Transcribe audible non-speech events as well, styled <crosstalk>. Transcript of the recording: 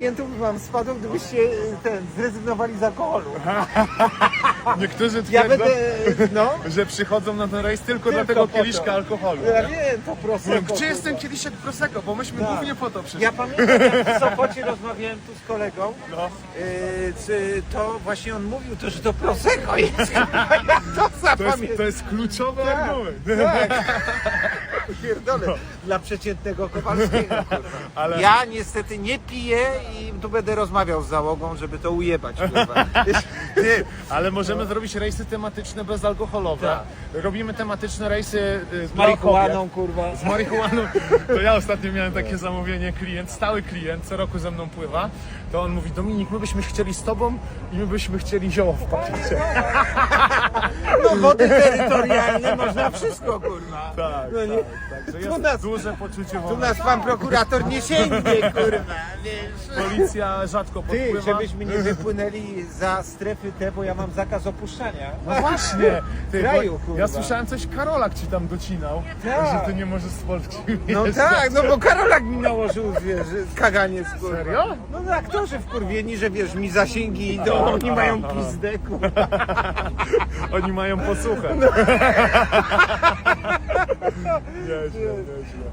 klientów mam spadł, gdybyście y, ten, zrezygnowali z alkoholu. <laughs> Niektórzy Ja twierdzą, będę, no, że przychodzą na ten rejs tylko, Tylko tego po kieliszka alkoholu. ja wiem, to prosto. Gdzie jest ten kieliszek Prosecco? Bo myśmy Tak. głównie po to przyszli. Ja pamiętam, jak w <laughs> Sopocie rozmawiałem tu z kolegą, No. y, czy to właśnie on mówił, to, że to Prosecco jest. <laughs> Ja to To jest, zapamiętam. to jest kluczowy Tak, argument. tak. Pierdolę. Dla przeciętnego Kowalskiego. <laughs> kurwa. Ale- Ja niestety nie piję i tu będę rozmawiał z załogą, żeby to ujebać. Kurwa. <laughs> Ty, ale możemy zrobić rejsy tematyczne bezalkoholowe. Tak. Robimy tematyczne rejsy y, Z dla marihuaną, kurwa. Z marihuaną. To ja ostatnio miałem takie zamówienie, klient, stały klient, co roku ze mną pływa. To on mówi, Dominik, my byśmy chcieli z tobą i my byśmy chcieli zioło w pakiecie. <laughs> No wody terytorialne można wszystko, kurwa. Tak, No nie. tak, także Tu jest nas- duże poczucie Tu wolności. nas pan prokurator nie sięgnie, <laughs> kurwa. Wiesz. Policja rzadko Ty, podpływa. żebyśmy nie wypłynęli za strefy te, bo ja mam zakaz opuszczania. No właśnie! Ty, Kraju, bo kurwa. ja słyszałem coś, Karolak ci tam docinał, Tak. że ty nie możesz z Polski No wjeżdżać. tak, no bo Karolak mi nałożył, wiesz, kaganiec, kurwa. Serio? No no, aktorzy wkurwieni, że wiesz, mi zasięgi idą, oni mają pizdę, kurwa. <laughs> Oni mają posłuchać. <laughs> Gerçekten. Gerçekten.